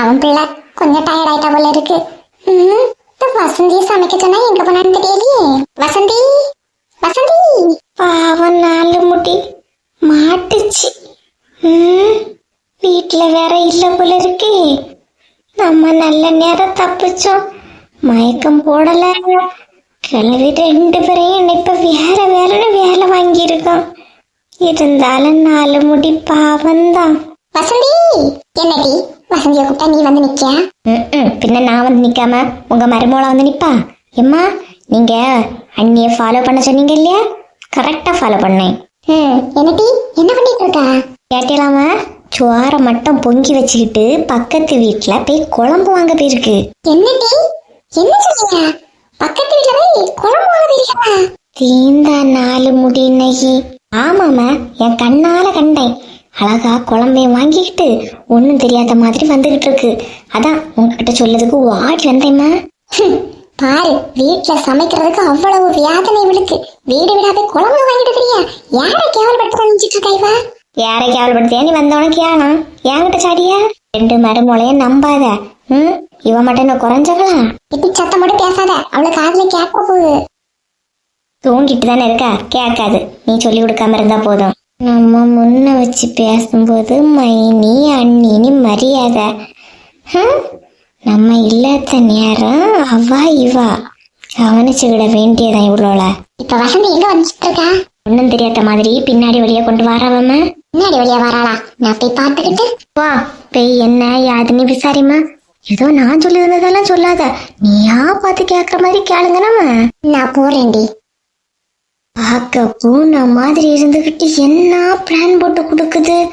அவன் பிள்ளை. கொஞ்சம் டயர்ட் ஆயிட்டா போல இருக்கு. ம், இந்த வசந்தியை சமைக்க சொன்னா எங்க போனான்னு தெரியலையே. வசந்தி வசந்தி. பாவம் நாலு முடி மாட்டுச்சு. ம், வீட்ல வேற இல்ல போல இருக்கே. நம்ம நல்ல நேரம் தப்பிச்சோம். மயக்கம் போடல. கிளவி ரெண்டு பேரையும் இப்ப வேற வேறன்னு வேலை வாங்கியிருக்கோம். இருந்தாலும் நாலு முடி பாவம்தான். வசந்தி என்னடி? வசந்தியை கூப்பிட்டா நீ வந்து நிக்கியா? ம்ம். பின்ன நான் வந்து நிக்காம உங்க மருமோளை வந்து நிப்பா? எம்மா நீங்க அண்ணிய ஃபாலோ பண்ண சொன்னீங்க இல்லையா? கரெக்டா ஃபாலோ பண்ணேன். ம், என்னடி? என்ன பண்ணிட்டு இருக்கா? கேட்டலாம சுவார மட்டும் பொங்கி வச்சுக்கிட்டு பக்கத்து வீட்ல போய் குழம்பு வாங்க போயிருக்கு. என்னடி? என்ன சொல்றீங்க பக்கத்து வீட்டுல போய் குழம்பு வாங்குறீங்களா தீந்தா நாலு முடி இன்னைக்கு ஆமாம்மா என் கண்ணால கண்டேன். அழகா குழம்பையும் வாங்கிக்கிட்டு ஒன்றும் தெரியாத மாதிரி வந்துகிட்டு இருக்கு அதான் உங்ககிட்ட சொல்லதுக்கு வாடி வந்தேம்மா. பாரு வீட்டுல சமைக்கிறதுக்கு அவ்வளவு வேதனை இவளுக்கு. வீடு விடாத குழம்பு வாங்கிட்டு தெரியா யாரை கேவல்படுத்த நினைச்சிட்டு இருக்கா இவ? யாரை கேவலப்படுத்தியா நீ வந்தவனுக்கு யானா என்கிட்ட சாடியா? ரெண்டு மருமொழையும் நம்பாத. ம் இவ மட்டும் என்ன குறைஞ்சவளா? இப்படி சத்தம் மட்டும் பேசாத. அவளுக்கு காதுல கேட்க போகுது. தூங்கிட்டு தானே இருக்கா? கேட்காது. நீ சொல்லி கொடுக்காம இருந்தா போதும். நம்ம முன்ன வச்சு பேசும்போது மைனி அண்ணின்னு மரியாதை? நம்ம இல்லாத நேரம் அவா இவா. கவனிச்சுக்கிட வேண்டியதான் இவ்வளோல இப்ப வசந்தி எங்க வந்துட்டு இருக்கா? ஒன்றும் தெரியாத மாதிரி பின்னாடி வழியா கொண்டு வரவம்மா முன்னாடி வழியா வராளா? நான் போய் பார்த்துக்கிட்டு. வா பேய் என்ன யாதுன்னு விசாரிம்மா. ஏதோ நான் சொல்லி இருந்ததெல்லாம் சொல்லாத. நீயா பார்த்து கேட்குற மாதிரி கேளுங்க நம்ம நான் போறேன்டி. பார்க்க பூனை மாதிரி இருந்துகிட்டு என்ன பிளான் போட்டு கொடுக்குது?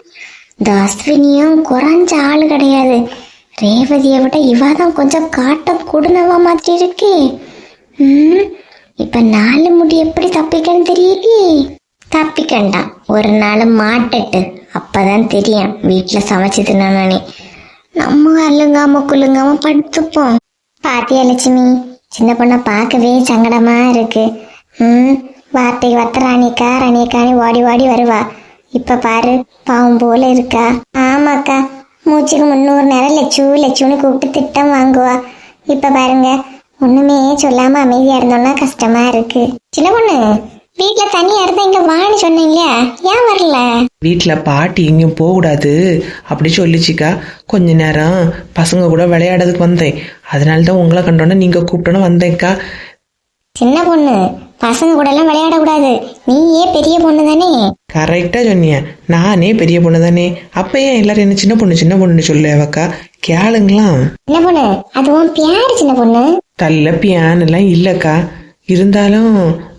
இந்த அஸ்வினியும் குறைஞ்ச ஆள் கிடையாது. ரேவதியை விட இவா தான் கொஞ்சம் காட்டம் கொடுனவா மாதிரி இருக்கே. ம் இப்ப நாலு முடி எப்படி தப்பிக்கன்னு தெரியலையே. தப்பிக்கண்டா. ஒரு நாள் மாட்டட்டு. அப்பதான் தெரியும். வீட்டுல சமைச்சு தின்னானே நம்ம அழுங்காம குலுங்காம படுத்துப்போம். பாத்தியா லட்சுமி? சின்ன பொண்ணை பார்க்கவே சங்கடமா இருக்கு. ம் வார்த்தைக்கு வார்த்தை ராணிக்கா ராணிக்கானி ஓடி ஓடி வருவா. இப்ப பாரு பாவம் போல இருக்கா. ஆமாக்கா மூச்சுக்கு முந்நூறு நேரம் லட்சு லட்சுன்னு கூப்பிட்டு திட்டம் வாங்குவா. இப்ப பாருங்க ஒண்ணுமே சொல்லாம அமைதியா இருந்தோம்னா கஷ்டமா இருக்கு. சின்ன பொண்ணு வீட்டுல தனியா இருந்தா இங்க வான்னு சொன்னீங்க ஏன் வரல? வீட்டில் பாட்டி எங்கேயும் போகக்கூடாது. அப்படி சொல்லிச்சிக்கா. கொஞ்ச நேரம் பசங்க கூட விளையாடுறதுக்கு வந்தேன். அதனால தான் உங்களை கண்டோன்னே நீங்கள் கூப்பிட்டோன்னு வந்தேன்க்கா. சின்ன பொண்ணு பசங்க கூட எல்லாம் விளையாட கூடாது நீயே பெரிய பொண்ணு தானே கரெக்டாக சொன்னீங்க நானே பெரிய பொண்ணு தானே அப்போ ஏன் எல்லாரும் என்ன சின்ன பொண்ணு சின்ன பொண்ணுன்னு சொல்லு அவக்கா. கேளுங்களாம் சின்ன பொண்ணு? அதுவும் பியாரு சின்ன பொண்ணு? தள்ள பியானெல்லாம் இல்லைக்கா. இருந்தாலும்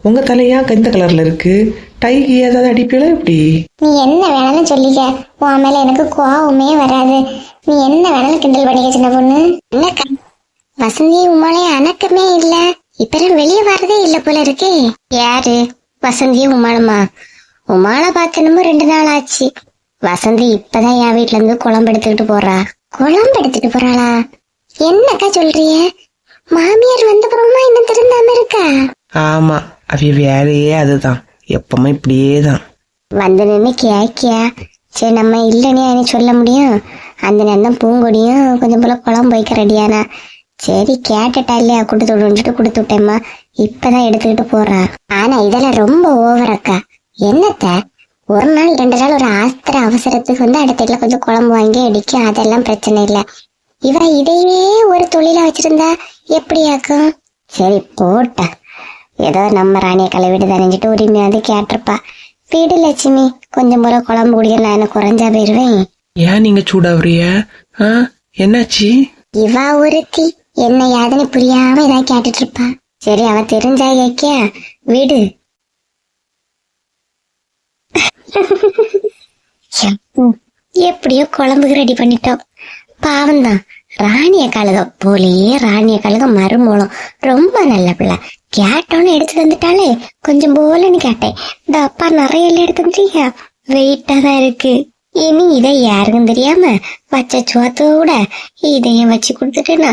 உங்கள் தலையா எந்த கலரில் இருக்கு. டைக்கு ஏதாவது அடிப்பீங்களா இப்படி நீ என்ன வேணாலும் சொல்லிக்க. உன் மேல எனக்கு கோவமே வராது. நீ என்ன வேணாலும் கிண்டல் பண்ணிக்க சின்ன பொண்ணு. வசந்தி உமாலையும் அணக்கமே இல்ல. இப்ப வெளியே வர்றதே இல்ல போல இருக்கே. யாரு? வசந்தியும் உமாளுமா உமாளை பார்த்தனமோ ரெண்டு நாள் ஆச்சு. வசந்தி இப்பதான் என் வீட்ல இருந்து குழம்பு எடுத்துக்கிட்டு போறா. குழம்பு எடுத்துட்டு போறாளா? என்னக்கா சொல்றிய மாமியார் வந்த பிறகுமா இன்னும் திருந்தாம இருக்கா? ஆமாம் அவைய வேலையே அதுதான். எப்பவுமே இப்படியே தான் வந்து நின்று கேக்கியா சரி நம்ம இல்லைன்னு சொல்ல முடியும். அந்த நேரம் பூங்கொடியும் கொஞ்சம் போல குழம்பு வைக்க ரெடியானா சரி கேட்டுட்டா இல்லையா? கொடுத்து விடுன்ட்டு கொடுத்து விட்டேம்மா. இப்பதான் எடுத்துக்கிட்டு போறா. ஆனா இதெல்லாம் ரொம்ப ஓவர் அக்கா. என்னத்த? ஒரு நாள் ரெண்டு நாள் ஒரு ஆஸ்திர அவசரத்துக்கு வந்து அடுத்த வீட்டுல கொஞ்சம் குழம்பு வாங்கி அடிக்கும். அதெல்லாம் பிரச்சனை இல்லை. இவ இதையே ஒரு தொழிலா வச்சிருந்தா எப்படியாக்கும்? சரி போட்டா. ஏதோ நம்ம ராணியை கழுவிட்டு தெரிஞ்சிட்டு உரிமையா வந்து கேட்டிருப்பா. வீடு லட்சுமி. கொஞ்சம் போல குழம்பு குடிக்க நான் என்ன குறைஞ்சா போயிருவேன்? ஏன் நீங்கள் சூடாவுறிய என்னாச்சு? இவ ஒருத்தி. என்ன யாதுன்னு புரியாம ஏதாவது கேட்டுட்டு இருப்பா சரி அவ தெரிஞ்சா கேக்கியா? வீடு. எப்படியோ குழம்புக்கு ரெடி பண்ணிட்டோம். பாவம்தான். ராணிய கழுகம் போலியே ராணிய கழுகம் மறுமூலம். ரொம்ப நல்ல பிள்ளை. கேட்டோன்னு எடுத்து வந்துட்டாலே கொஞ்சம் போலன்னு கேட்டேன். இந்த அப்பா நிறைய எல்லாம் எடுத்து வந்துட்டீங்க வெயிட்டா தான் இருக்கு. இனி இதை யாருக்கும் தெரியாம வச்ச சோத்தோட இதையும் வச்சு கொடுத்துட்டேன்னா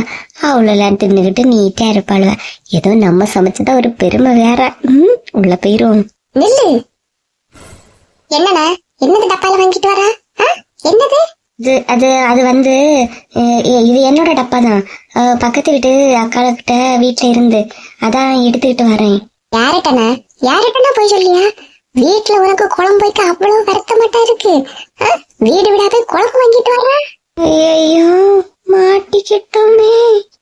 அவ்வளோலாம் தின்னுக்கிட்டு நீட்டா இருப்பாளுவ. ஏதோ நம்ம சமைச்சதா ஒரு பெருமை வேற. ம் உள்ள போயிரும். நில்லு என்னண்ணா? என்னது டப்பால வாங்கிட்டு வரா? என்னது? இது அது அது வந்து இது என்னோட டப்பா தான் பக்கத்து வீட்டு அக்காக்கிட்ட வீட்டுல இருந்து. அதான் எடுத்துக்கிட்டு வரேன். யார்கிட்டண்ணா? யார்கிட்டனா போய் சொல்லியா? வீட்டுல உனக்கு குழம்பு வைக்க அவ்வளவு வருத்தமாட்டா இருக்கு? வீடு விடாத குழம்பு வாங்கிட்டு வர ஐயோ மாட்டிக்கிட்டோமே.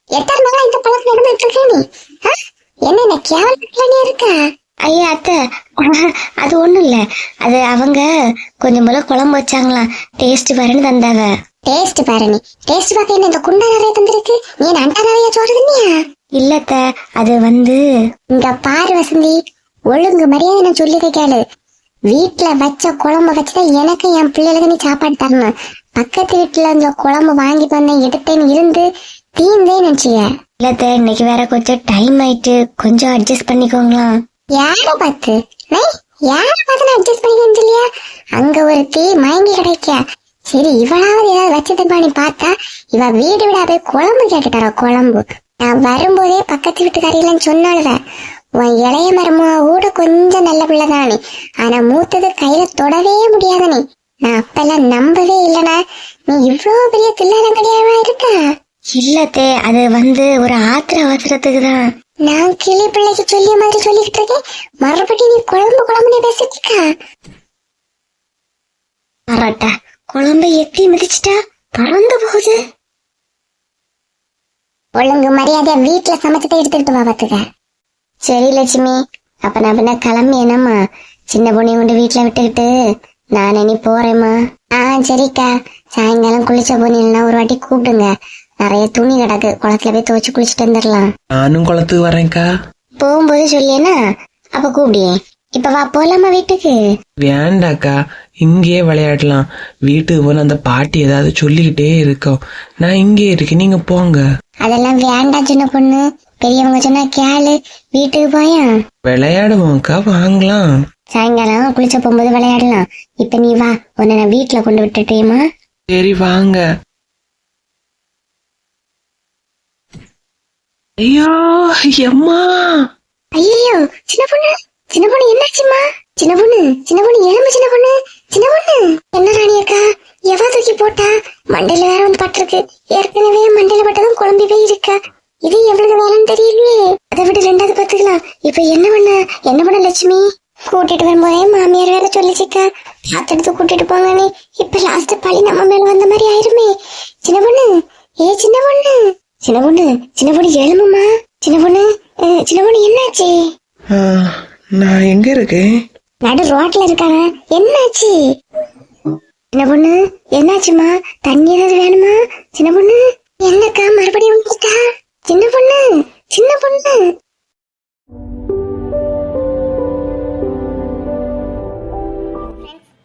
எத்தனை நாளா இந்த பழக்கம் நடந்துட்டு இருக்க நீ? என்ன என்ன இருக்கா? ஐயா அத்தை அது ஒண்ணும் இல்ல. அது அவங்க கொஞ்சம் போல குழம்பு வச்சாங்களாம் டேஸ்ட் பாருன்னு தந்தாங்க. டேஸ்ட் பாரு நீ. டேஸ்ட் பார்க்க என்ன இந்த குண்டா நிறைய தந்திருக்கு? நீ அண்டா நிறைய சோறு தின்னியா? இல்ல அத்தை அது வந்து இங்க பாரு வசந்தி. ஒழுங்கு மரியாதை நான் சொல்லி கேளு. வீட்டுல வச்ச குழம்பு வச்சுதான் எனக்கு என் பிள்ளைகளுக்கு நீ சாப்பாடு தரணும். பக்கத்து வீட்டுல இந்த குழம்பு வாங்கிட்டு வந்தேன் எடுத்தேன்னு இருந்து தீந்தே நினைச்சிய. இல்ல அத்தை இன்னைக்கு வேற கொஞ்சம் டைம் ஆயிட்டு கொஞ்சம் அட்ஜஸ்ட் பண்ணிக்கோங்களா யார பார்த்து? யார பார்த்து அட்ஜஸ்ட் பண்ணிக்கணும் சொல்லியா? அங்க ஒரு தீ மயங்கி கிடைக்க சரி இவளாவது ஏதாவது வச்சதுப்பா நீ பார்த்தா இவ வீடு விடாத குழம்பு கேட்டுட்டாரா குழம்பு. நான் வரும்போதே பக்கத்து வீட்டுக்காரியெல்லாம் சொன்னாலுவ உன் இளைய மருமா கூட கொஞ்சம் நல்ல பிள்ளைதானே ஆனா மூத்தது கையில தொடவே முடியாத நீ நான் அப்பெல்லாம் நம்பவே இல்லனா நீ இவ்வளவு பெரிய தில்லாலம் கிடையாவா இருக்கா? இல்ல அத்தை அது வந்து ஒரு ஆத்திர அவசரத்துக்கு தான் நான் கிளி பிள்ளைக்கு சொல்லிய மாதிரி சொல்லிக்கிட்டு இருக்கேன். மறுபடியும் நீ குழம்பு குழம்புனே பேசிட்டு இருக்கா பரட்டா குழம்பு எட்டி மிதிச்சிட்டா? பறந்து போகுது. ஒழுங்கு மரியாதையா வீட்டுல சமைச்சதை எடுத்துக்கிட்டு வா பாத்துக்க. சரி லட்சுமி. அப்ப நான் பின்ன கிளம்பி என்னம்மா சின்ன பொண்ணை கொண்டு வீட்டுல விட்டுக்கிட்டு நான் இனி போறேம்மா. ஆ சரிக்கா. சாயங்காலம் குளிச்ச போனீங்கன்னா ஒரு வாட்டி கூப்பிடுங்க. நிறைய துணி கிடக்கு. குளத்துல போய் துவைச்சு குளிச்சுட்டு வந்துடலாம். நானும் குளத்துக்கு வரேன்க்கா. போகும்போது சொல்லியேனா? அப்ப கூப்பிடியே. இப்ப வா போலாமா வீட்டுக்கு? வேண்டாக்கா. இங்கேயே விளையாடலாம். வீட்டுக்கு போல அந்த பாட்டி ஏதாவது சொல்லிக்கிட்டே இருக்கோம். நான் இங்கே இருக்கேன். நீங்க போங்க. அதெல்லாம் வேண்டாம் சின்ன பொண்ணு. பெரியவங்க சொன்னா கேளு வீட்டுக்கு போயா? விளையாடுவோம்க்கா வாங்கலாம். சாயங்காலம் குளிச்ச போகும்போது விளையாடலாம். இப்ப நீ வா உன்னை நான் வீட்டுல கொண்டு விட்டுட்டேமா சரி வாங்க. ஐயோ எம்மா. ஐயோ சின்ன பொண்ணு சின்ன பொண்ணு என்னாச்சுமா சின்ன பொண்ணு சின்ன பொண்ணு எலும்பு சின்ன பொண்ணு சின்ன பொண்ணு. என்ன ராணி அக்கா எவ தூக்கி போட்டா? மண்டையில வேற வந்து பட்டிருக்கு. ஏற்கனவே மண்டையில பட்டதும் குழம்பி போய் இருக்கா? இது எவ்வளவு வேலைன்னு தெரியலையே. அதை விட ரெண்டாவது பாத்துக்கலாம் இப்ப என்ன பண்ண? என்ன பண்ண லட்சுமி? கூட்டிட்டு வரும்போதே மாமியார் வேற சொல்லிச்சுக்கா. பார்த்துட்டு கூட்டிட்டு போங்க நீ இப்ப லாஸ்ட் பழி நம்ம மேல வந்த மாதிரி ஆயிருமே. சின்ன பொண்ணு? ஏ சின்ன பொண்ணு? சின்ன பொண்ணு சின்ன பொண்ணு எழுமுமா சின்ன பொண்ணு சின்ன பொண்ணு என்னாச்சு? நான் எங்க இருக்கேன்? நடு ரோட்ல இருக்காங்க. என்னாச்சு? சின்ன பொண்ணு என்னாச்சுமா தண்ணி ஏதாவது வேணுமா? சின்ன பொண்ணு என்னக்கா? மறுபடியும் வந்துட்டா? சின்ன பொண்ணு சின்ன பொண்ணு.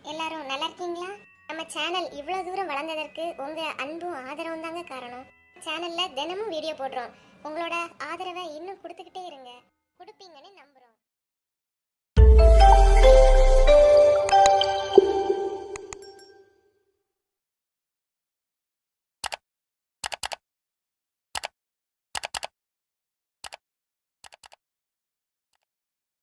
எல்லாரும் நல்லா இருக்கீங்களா? நம்ம சேனல் இவ்வளவு தூரம் வளர்ந்ததற்கு உங்க அன்பும் ஆதரவும் தாங்க காரணம். சேனல்ல தினமும் வீடியோ போடுறோம். உங்களோட ஆதரவை இன்னும் கொடுத்துக்கிட்டே இருங்க.